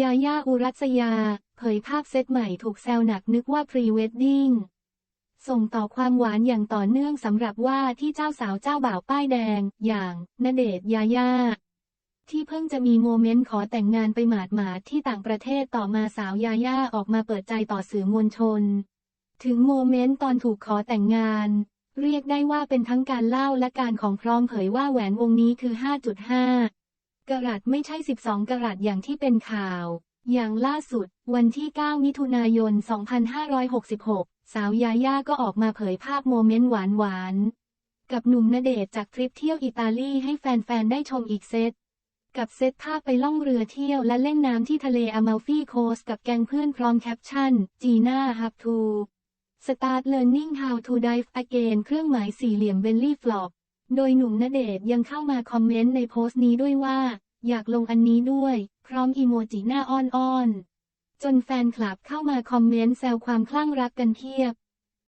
ยาย่าอุรัสยา เผยภาพเซตใหม่ถูกแซวหนักนึกว่าพรีเวดดิ้งส่งต่อความหวานอย่างต่อเนื่องสำหรับว่าที่เจ้าสาวเจ้าบ่าวป้ายแดง อย่างณเดชยาย่า ที่เพิ่งจะมีโมเมนต์ขอแต่งงานไปหมาดหมาดๆที่ต่างประเทศต่อมาสาวยาย่าออกมาเปิดใจต่อสื่อมวลชน ถึงโมเมนต์ตอนถูกขอแต่งงาน เรียกได้ว่าเป็นทั้งการเล่าและการของพร้อมเผยว่าแหวนวงนี้คือ 5.5 กะรัตไม่ใช่ 12กะรัตอย่างที่เป็นข่าว อย่างล่าสุด วันที่ 9 มิถุนายน 2566 สาวยาย่าก็ออกมาเผยภาพโมเมนต์หวานๆกับหนุ่มณเดชจากทริปเที่ยวอิตาลีให้แฟน ๆ ได้ชมอีกเซต กับเซตภาพไปล่องเรือเที่ยวและเล่นน้ำที่ทะเลอ m มัลฟีโคสกับแกงเพื่อนพร้อมแคปชั่น จีน่าฮับทู Start learning how to dive again เครื่องหมายสี่เหลี่ยมเบลลี่ฟลอป โดยหนุ่มณเดชน์ยังเข้ามาคอมเมนต์ในโพสต์นี้ด้วยว่า อยากลงอันนี้ด้วย พร้อมอีโมจิหน้าอ้อนๆ จนแฟนคลับเข้ามาคอมเมนต์แซวความคลั่งรักกันเทียบ